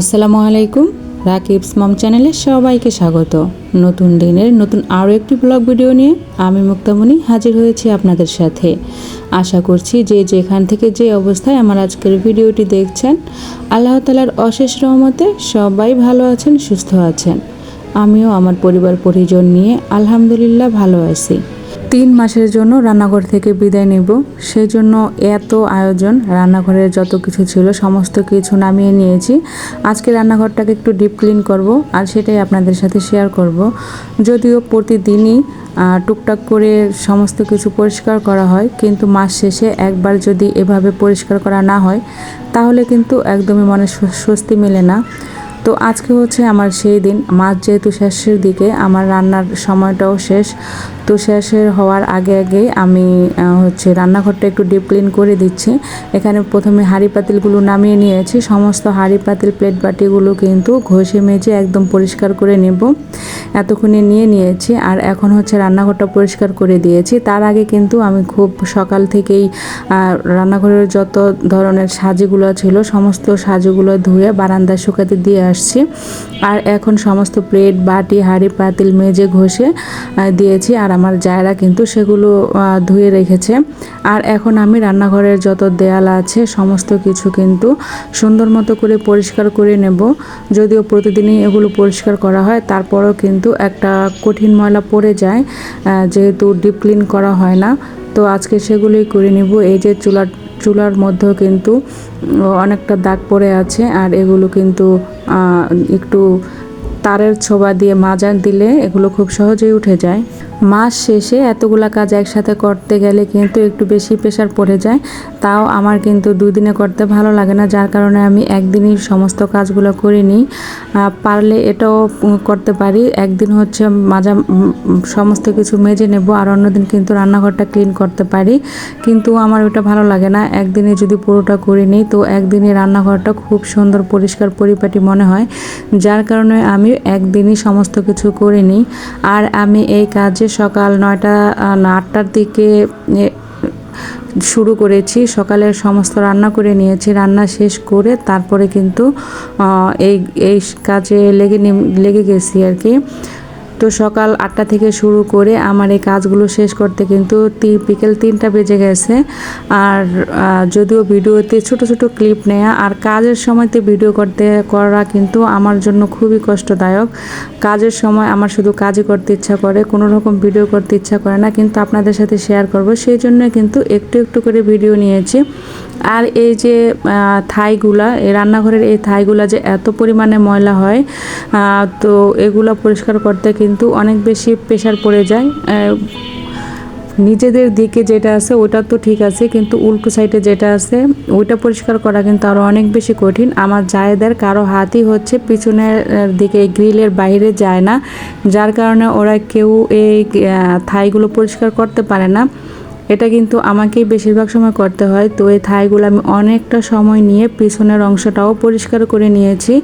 আসসালামু আলাইকুম। রাকিবস মম চ্যানেলে সবাইকে স্বাগত। নতুন দিনের নতুন আরও একটি ব্লগ ভিডিও নিয়ে আমি মুক্তামণি হাজির হয়েছি আপনাদের সাথে। আশা করছি যে যেখান থেকে যে অবস্থায় আমার আজকের ভিডিওটি দেখছেন, আল্লাহ তালার অশেষ রহমতে সবাই ভালো আছেন, সুস্থ আছেন। আমিও আমার পরিবার পরিজন নিয়ে আলহামদুলিল্লাহ ভালো আছি। তিন মাসের জন্য রান্নাঘর থেকে বিদায় নেব। সেই জন্য এত আয়োজন, রান্নাঘরের যত কিছু ছিল সমস্ত কিছু নামিয়ে নিয়েছি। আজকে রান্নাঘরটাকে একটু ডিপ ক্লিন করব আর সেটাই আপনাদের সাথে শেয়ার করব। যদিও প্রতিদিনই টুকটাক করে সমস্ত কিছু পরিষ্কার করা হয়, কিন্তু মাস শেষে একবার যদি এভাবে পরিষ্কার করা না হয়, তাহলে কিন্তু একদমই মনে স্বস্তি মেলে না। তো আজকে হচ্ছে আমার সেই দিন। মাছ যেহেতু শেষের দিকে, আমার রান্নার সময়টাও শেষ। তো শেষের হওয়ার আগে আগেই আমি হচ্ছে রান্নাঘরটা একটু ডিপ ক্লিন করে দিচ্ছি। এখানে প্রথমে হাঁড়ি পাতিলগুলো নামিয়ে নিয়েছি। সমস্ত হাঁড়ি পাতিল প্লেট বাটিগুলো কিন্তু ঘষে মেজে একদম পরিষ্কার করে নেব। এতক্ষণে নিয়ে নিয়েছি আর এখন হচ্ছে রান্নাঘরটা পরিষ্কার করে দিয়েছি। তার আগে কিন্তু আমি খুব সকাল থেকেই রান্নাঘরের যত ধরনের সাজিগুলো ছিল, সমস্ত সাজুগুলো ধুয়ে বারান্দায় শুকাতে দিয়ে আসছি। আর এখন সমস্ত প্লেট বাটি, হাঁড়ি পাতিল মেজে ঘষে দিয়েছি। আর আমার জায়রা কিন্তু সেগুলো ধুয়ে রেখেছে। আর এখন আমি রান্নাঘরের যত দেয়াল আছে, সমস্ত কিছু কিন্তু সুন্দর মতো করে পরিষ্কার করে নেব। যদিও প্রতিদিনই এগুলো পরিষ্কার করা হয়, তারপরও কিন্তু একটা কঠিন ময়লা পড়ে যায় যেহেতু ডিপ ক্লিন করা হয় না। তো আজকে সেগুলোই করে নিব। এই যে চুলার চুলার মধ্যেও কিন্তু অনেকটা দাগ পড়ে আছে। আর এগুলো কিন্তু একটু তারের ছোবা দিয়ে মাজা দিলে এগুলো খুব সহজেই উঠে যায়। মাস শেষে এতগুলা কাজ একসাথে করতে গেলে কিন্তু একটু বেশি প্রেশার পড়ে যায়। তাও আমার কিন্তু দুই দিনে করতে ভালো লাগে না, যার কারণে আমি একদিনই সমস্ত কাজগুলো করে নিই। পারলে এটাও করতে পারি। একদিন হচ্ছে মাজা সমস্ত কিছু মেজে নেব, আর অন্যদিন কিন্তু রান্নাঘরটা ক্লিন করতে পারি। কিন্তু আমার ওটা ভালো লাগে না। একদিনে যদি পুরোটা করে নিই, তো একদিনে রান্নাঘরটা খুব সুন্দর, পরিষ্কার, পরিপাটি মনে হয়। যার কারণে আমি একদিনই সমস্ত কিছু করে নিই। আর আমি এই কাজে সকাল নয়টা আটটার দিকে শুরু করেছি। সকালে সমস্ত রান্না করে নিয়েছি। রান্না শেষ করে তারপরে কিন্তু এই এই কাজে লেগে লেগে গেছি আর কি। তো সকাল আটটা থেকে শুরু করে আমার এই কাজগুলো শেষ করতে কিন্তু বিকেল তিনটা বেজে গেছে। আর যদিও ভিডিওতে ছোট ছোট ক্লিপ নেয়া, আর কাজের সময়তে ভিডিও করতে, করা কিন্তু আমার জন্য খুবই কষ্টদায়ক। কাজের সময় আমার শুধু কাজই করতে ইচ্ছা করে, কোনো রকম ভিডিও করতে ইচ্ছা করে না, কিন্তু আপনাদের সাথে শেয়ার করব। সেই জন্য কিন্তু একটু একটু করে ভিডিও নিয়েছি। আর এই যে থাইগুলা, এই রান্নাঘরের এই থাইগুলা যে এত পরিমাণে ময়লা হয় তো এগুলো পরিষ্কার করতে কিন্তু অনেক বেশি প্রেশার পড়ে যায়। নিজেদের দিকে যেটা আছে ওটা তো ঠিক আছে, কিন্তু উল্টো সাইডে যেটা আছে, ওইটা পরিষ্কার করা কিন্তু আরও অনেক বেশি কঠিন। আমার জায়েদের কারও হাতই হচ্ছে পিছনের দিকে গ্রিলের বাইরে যায় না। যার কারণে ওরা কেউ এই থাইগুলো পরিষ্কার করতে পারে না। এটা কিন্তু আমাকেই বেশিরভাগ সময় করতে হয়। তো এই থাইগুলো আমি অনেকটা সময় নিয়ে পিছনের অংশটাও পরিষ্কার করে নিয়েছি।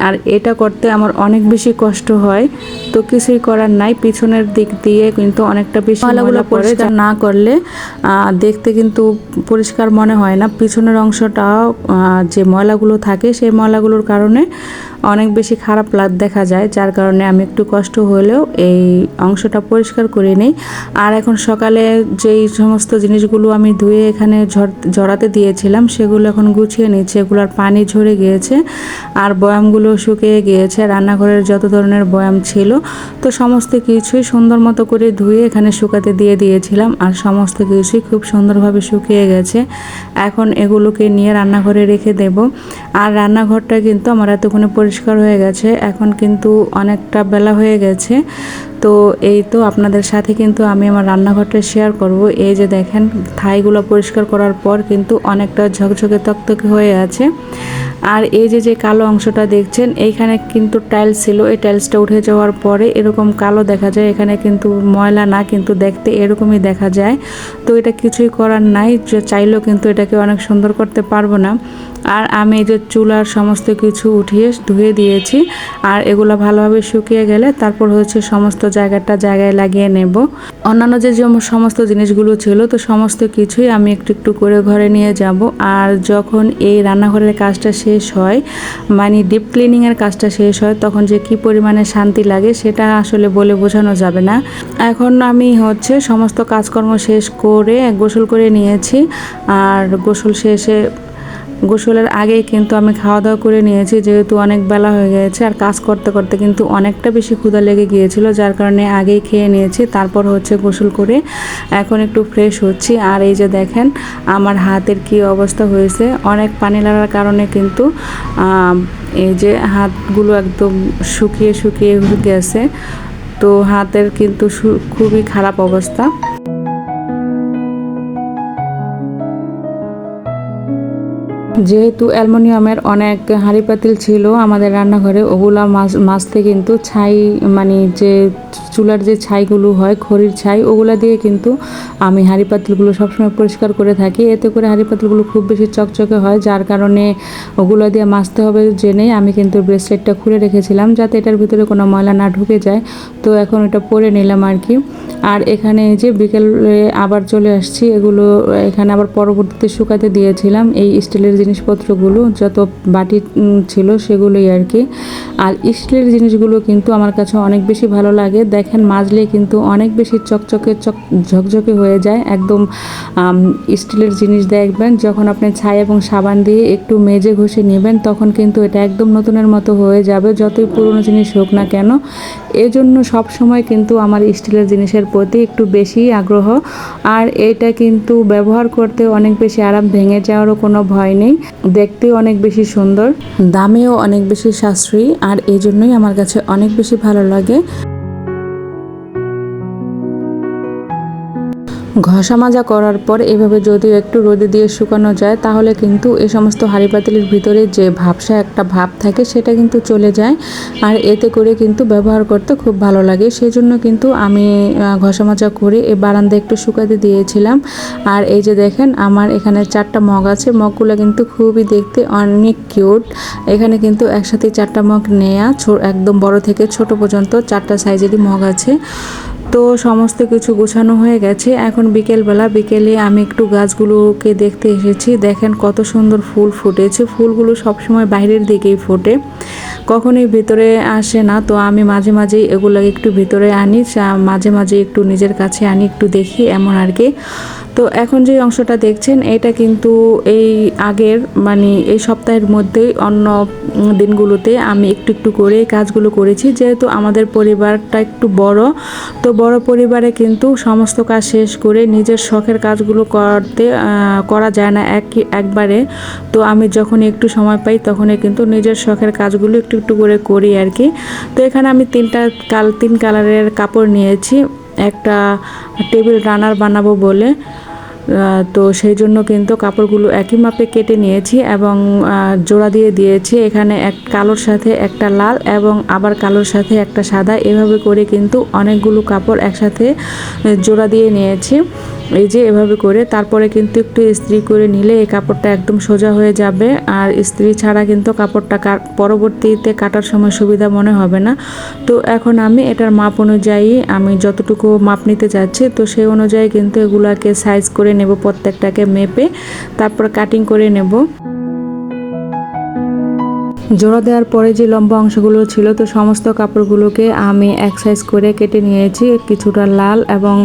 আর এটা করতে আমার অনেক বেশি কষ্ট হয়। তো কিছুই করার নাই পিছনের দিক দিয়ে কিন্তু অনেকটা বেশি ময়লাগুলো পরিষ্কার না করলে দেখতে কিন্তু পরিষ্কার মনে হয় না। পিছনের অংশটাও যে ময়লাগুলো থাকে সেই ময়লাগুলোর কারণে অনেক বেশি খারাপ লাগ দেখা যায়। যার কারণে আমি একটু কষ্ট হলেও এই অংশটা পরিষ্কার করে নিই। আর এখন সকালে যেই সমস্ত জিনিসগুলো আমি ধুয়ে এখানে ঝর- ঝরাতে দিয়েছিলাম সেগুলো এখন গুছিয়ে নিচ্ছি। এগুলোর পানি ঝরে গিয়েছে। আর বয়ামগুলো শুকিয়ে গিয়েছে, রান্নাঘরের যত ধরনের বয়াম ছিল, তো সমস্ত কিছুই সুন্দর মতো করে ধুয়ে এখানে শুকাতে দিয়ে দিয়েছিলাম আর সমস্ত কিছুই খুব সুন্দরভাবে শুকিয়ে গেছে। এখন এগুলোকে নিয়ে রান্নাঘরে রেখে দেব। আর রান্নাঘরটা কিন্তু আমার এতক্ষণে পরিষ্কার হয়ে গেছে, এখন কিন্তু অনেকটা বেলা হয়ে গেছে। তো এই তো আপনাদের সাথে কিন্তু আমি আমার রান্নাঘরটা শেয়ার করব। এই যে দেখেন, থাইগুলো পরিষ্কার করার পর কিন্তু অনেকটা ঝকঝকে তকতকে হয়ে আছে। আর এই যে যে কালো অংশটা দেখছেন, এইখানে কিন্তু টাইলস ছিল। এই টাইলসটা উঠে যাওয়ার পরে এরকম কালো দেখা যায়। এখানে কিন্তু ময়লা না, কিন্তু দেখতে এরকমই দেখা যায়। তো এটা কিছুই করার নাই। চাইলেও কিন্তু এটাকে অনেক সুন্দর করতে পারব না। আর আমি যে চুলার সমস্ত কিছু উঠিয়ে ধুয়ে দিয়েছি আর এগুলো ভালোভাবে শুকিয়ে গেলে তারপর হচ্ছে সমস্ত জায়গাটা জায়গায় লাগিয়ে নেব। অন্যান্য যে যে সমস্ত জিনিসগুলো ছিল তো সমস্ত কিছুই আমি একটু একটু করে ঘরে নিয়ে যাব। আর যখন এই রান্নাঘরের কাজটা শেষ হয় মানে ডিপ ক্লিনিংয়ের কাজটা শেষ হয়, তখন যে কি পরিমাণে শান্তি লাগে সেটা আসলে বলে বোঝানো যাবে না। এখন আমি হচ্ছে সমস্ত কাজকর্ম শেষ করে গোসল করে নিয়েছি। আর গোসল শেষে গোসলের আগেই কিন্তু আমি খাওয়া দাওয়া করে নিয়েছি, যেহেতু অনেক বেলা হয়ে গিয়েছে আর কাজ করতে করতে কিন্তু অনেকটা বেশি ক্ষুধা লেগে গিয়েছিল, যার কারণে আগেই খেয়ে নিয়েছি। তারপর হচ্ছে গোসল করে এখন একটু ফ্রেশ হচ্ছি। আর এই যে দেখেন, আমার হাতের কি অবস্থা হয়েছে। অনেক পানি লাগার কারণে কিন্তু এই যে হাতগুলো একদম শুকিয়ে শুকিয়ে গেছে। তো হাতের কিন্তু খুবই খারাপ অবস্থা। যেহেতু অ্যালমোনিয়ামের অনেক হাঁড়ি পাতিল ছিল আমাদের রান্নাঘরে, ওগুলা মাছ, মাছতে কিন্তু ছাই মানে যে চুলার যে ছাইগুলো হয়, খড়ির ছাই, ওগুলা দিয়ে কিন্তু আমি হাঁড়ি পাতিলগুলো সবসময় পরিষ্কার করে থাকি। এতে করে হাঁড়ি পাতিলগুলো খুব বেশি চকচকে হয়, যার কারণে ওগুলো দিয়ে মাজতে হবে জেনেই আমি কিন্তু ব্রেসলেটটা খুলে রেখেছিলাম, যাতে এটার ভিতরে কোনো ময়লা না ঢুকে যায়। তো এখন এটা পরে নিলাম আর কি। আর এখানে যে বিকেলে আবার চলে আসছি, এগুলো এখানে আবার পরবর্তীতে শুকাতে দিয়েছিলাম, এই স্টিলের জিনিসপত্রগুলো, যত বাটি ছিল সেগুলোই আর কি। আর স্টিলের জিনিসগুলো কিন্তু আমার কাছে অনেক বেশি ভালো লাগে। দেখেন মাজলে কিন্তু অনেক বেশি চকচকে, চক, ঝকঝকে হয়ে যায়। একদম স্টিলের জিনিস দেখবেন, যখন আপনি ছাই এবং সাবান দিয়ে একটু মেজে ঘষে নেবেন, তখন কিন্তু এটা একদম নতুনের মতো হয়ে যাবে, যতই পুরনো জিনিস হোক না কেন। এজন্য সব সময় কিন্তু আমার স্টিলের জিনিসের প্রতি একটু বেশি আগ্রহ। আর এটা কিন্তু ব্যবহার করতে অনেক বেশি আরাম ভেঙে যাওয়ারও কোনো ভয় নেই। দেখতেও অনেক বেশি সুন্দর, দামেও অনেক বেশি সাশ্রয়ী, আর এই জন্যই আমার কাছে অনেক বেশি ভালো লাগে। ঘষা মাজা করার পর এভাবে যদি একটু রোদে দিয়ে শুকানো যায়, তাহলে কিন্তু এই সমস্ত হাঁড়ি পাতিলের ভিতরে যে ভাবসা একটা ভাব থাকে সেটা কিন্তু চলে যায়। আর এতে করে কিন্তু ব্যবহার করতে খুব ভালো লাগে। সেই জন্য কিন্তু আমি ঘষা মাজা করে এই বারান্দা একটু শুকাতে দিয়েছিলাম। আর এই যে দেখেন, আমার এখানে চারটা মগ আছে। মগগুলো কিন্তু খুবই দেখতে অনেক কিউট। এখানে কিন্তু একসাথে চারটা মগ নেয়া একদম বড় থেকে ছোট পর্যন্ত চারটা সাইজেরই মগ আছে। তো সমস্ত কিছু গোছানো হয়ে গেছে। এখন বিকেলবেলা, বিকেলে আমি একটু গাছগুলোকে দেখতে এসেছি। দেখেন কত সুন্দর ফুল ফুটেছে। ফুলগুলো সবসময় বাইরের দিকেই ফোটে। কখনোই ভিতরে আসে না। তো আমি মাঝে মাঝে এগুলো একটু ভিতরে আনি। মাঝে মাঝে একটু নিজের কাছে আনি, একটু দেখি এমন আর কি। তো এখন যে অংশটা দেখছেন, এটা কিন্তু এই আগের মানে এই সপ্তাহের মধ্যেই অন্য দিনগুলোতে আমি একটু একটু করে কাজগুলো করেছি। যেহেতু আমাদের পরিবারটা একটু বড়, তো বড় পরিবারে কিন্তু সমস্ত কাজ শেষ করে নিজের শখের কাজগুলো করতে করা যায় না এক, একবারে। তো আমি যখন একটু সময় পাই, তখনই কিন্তু নিজের শখের কাজগুলো একটু একটু করে করি আর কি। তো এখানে আমি তিনটা কাল, তিন কালারের কাপড় নিয়েছি। একটা টেবিল রানার বানাবো বলে। তো সেই জন্য কিন্তু কাপড়গুলো একই মাপে কেটে নিয়েছি এবং জোড়া দিয়ে দিয়েছি। এখানে এক কালোর সাথে একটা লাল এবং আবার কালোর সাথে একটা সাদা। এভাবে করে কিন্তু অনেকগুলো কাপড় একসাথে জোড়া দিয়ে নিয়েছি। এই যে এভাবে করে, তারপরে কিন্তু একটু ইস্ত্রি করে নিলে এই কাপড়টা একদম সোজা হয়ে যাবে। আর ইস্ত্রি ছাড়া কিন্তু কাপড়টা পরবর্তীতে কাটার সময় সুবিধা মনে হবে না। তো এখন আমি এটার মাপ অনুযায়ী আমি যতটুকু মাপ নিতে যাচ্ছি, তো সেই অনুযায়ী কিন্তু এগুলাকে সাইজ করে নেব প্রত্যেকটাকে মেপে, তারপর কাটিং করে নেব। জোড়া দেওয়ার পরে যে লম্বা অংশগুলো ছিল, তো সমস্ত কাপড়গুলোকে আমি এক সাইজ করে কেটে নিয়েছি। কিছুটা লাল এবং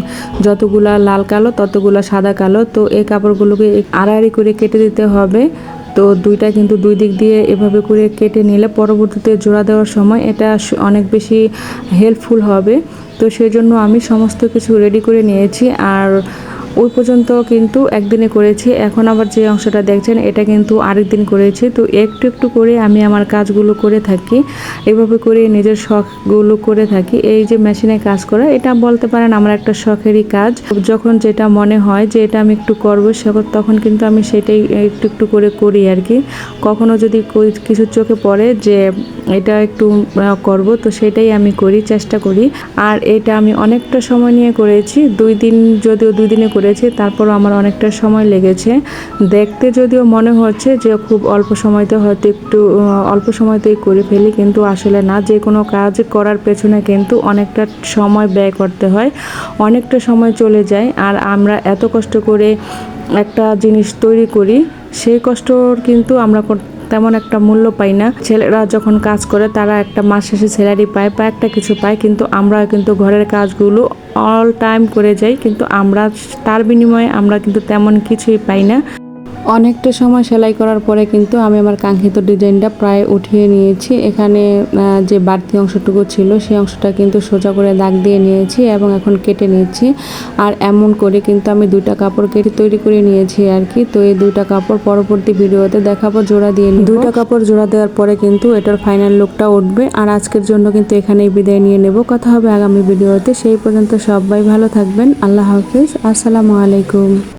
যতগুলা লাল কালো, ততগুলা সাদা কালো। তো এই কাপড়গুলোকে আড়াআড়ি করে কেটে দিতে হবে। তো দুইটা কিন্তু দুই দিক দিয়ে এভাবে করে কেটে নিলে পরবর্তীতে জোড়া দেওয়ার সময় এটা অনেক বেশি হেল্পফুল হবে। তো সেই জন্য আমি সমস্ত কিছু রেডি করে নিয়েছি। আর ওই পর্যন্ত কিন্তু একদিনে করেছি। এখন আবার যে অংশটা দেখছেন, এটা কিন্তু আরেক দিন করেছি। তো একটু একটু করে আমি আমার কাজগুলো করে থাকি। এভাবে করে নিজের শখগুলো করে থাকি। এই যে মেশিনে কাজ করা, এটা বলতে পারেন আমার একটা শখেরই কাজ। যখন যেটা মনে হয় যে এটা আমি একটু করব তখন কিন্তু আমি সেটাই একটু একটু করে করি আর কি। কখনো যদি কিছু চোখে পড়ে যে এটা একটু করব, তো সেটাই আমি করি, চেষ্টা করি। আর এটা আমি অনেকটা সময় নিয়ে করেছি। দুই দিন, যদিও দুই দিনে করে পেরেছি, তারপরও আমার অনেকটা সময় লেগেছে। দেখতে যদিও মনে হচ্ছে যে খুব অল্প সময়তে হয়তো একটু অল্প সময়তেই করে ফেলি, কিন্তু আসলে না, যে কোনো কাজ করার পেছনে কিন্তু অনেকটা সময় ব্যয় করতে হয়, অনেকটা সময় চলে যায়, আর আমরা এত কষ্ট করে একটা জিনিস তৈরি করি, সেই কষ্টর কিন্তু আমরা তেমন একটা মূল্য পাই না। ছেলেরা যখন কাজ করে, তারা একটা মাস শেষে স্যালারি পায়, বা একটা কিছু পায়, কিন্তু আমরা কিন্তু ঘরের কাজগুলো অল টাইম করে যাই। কিন্তু আমরা, তার বিনিময়ে আমরা কিন্তু তেমন কিছুই পাই না। অনেকটা সময় সেলাই করার পরে কিন্তু আমি আমার কাঙ্ক্ষিত ডিজাইনটা প্রায় উঠিয়ে নিয়েছি। এখানে যে বাড়তি অংশটুকু ছিল সেই অংশটা কিন্তু সোজা করে দাগ দিয়ে নিয়েছি এবং এখন কেটে নিয়েছি। আর এমন করে কিন্তু আমি দুইটা কাপড় কেটে তৈরি করে নিয়েছি আর কি। তো এই দুইটা কাপড় পরবর্তী ভিডিওতে দেখাবো, জোড়া দিয়ে দুইটা কাপড় জোড়া দেওয়ার পরে কিন্তু এটার ফাইনাল লুকটা উঠবে। আর আজকের জন্য কিন্তু এখানেই বিদায় নিয়ে নেব। কথা হবে আগামী ভিডিওতে। সেই পর্যন্ত সবাই ভালো থাকবেন। আল্লাহ হাফিজ। আসসালামু আলাইকুম।